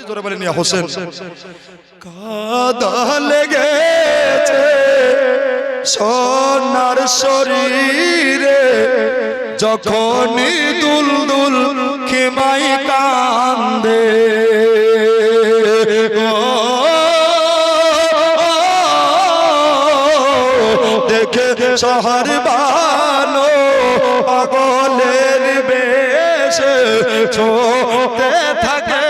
পড়ছে জোরে বলে নিয়ে হোসেন। কাদা লেগেছে সোনার শরীরে যখনই দুল দুল খেমাই কান্দে। দেখে শহর বানো পাগলের বেশে ছোটে থাকেন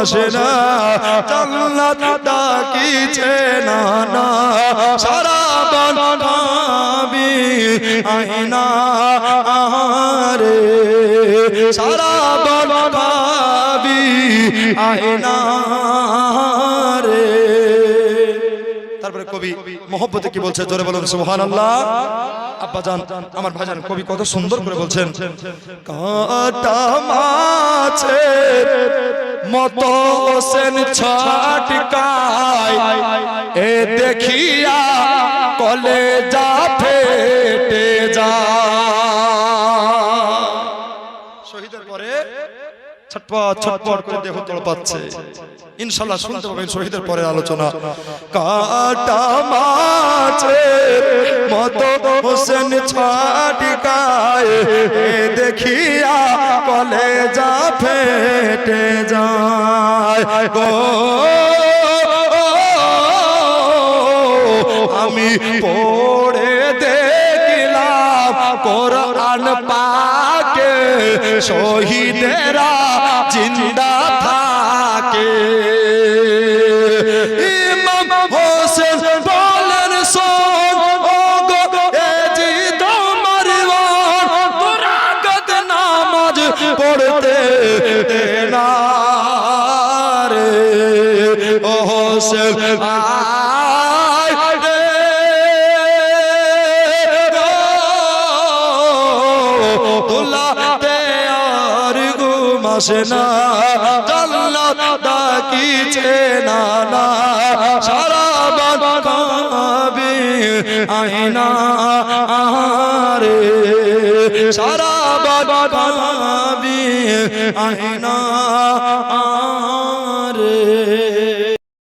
আসে না। জান্নাত ডাকিছে না না সারা বন কাবি আইনা আরে সারা বন কাবি আইনা রে তারপরে কবি মোহব্বতে কি বলছে? জোরে বলুন সুবহান আল্লাহ আব্বাজান, আমার ভাইজান, কবি কত সুন্দর করে বলছেন, কাটা মাছের মত হোসেন ছাটকায়। এ দেখিয়া কলে যা ফেটে যা শহীদের পরে ছটপট ছটপট করে দেহ তড়পাচ্ছে ইনশাল্লাহ শুনতে পাবেন শহীদের পরের আলোচনা। কাটা মাছের মতো হোসেন ছাটিকায়। দেখিয়া কলে যা ফেটে যায়। গো আমি পড়ে দেখলাম কোরআন পাকে শহীদেরা জিন্দা হোসেন আয় তোলাতে আর ঘুম আসে না। জান্নাত ডাকিছে না না সারা কাবি আইনা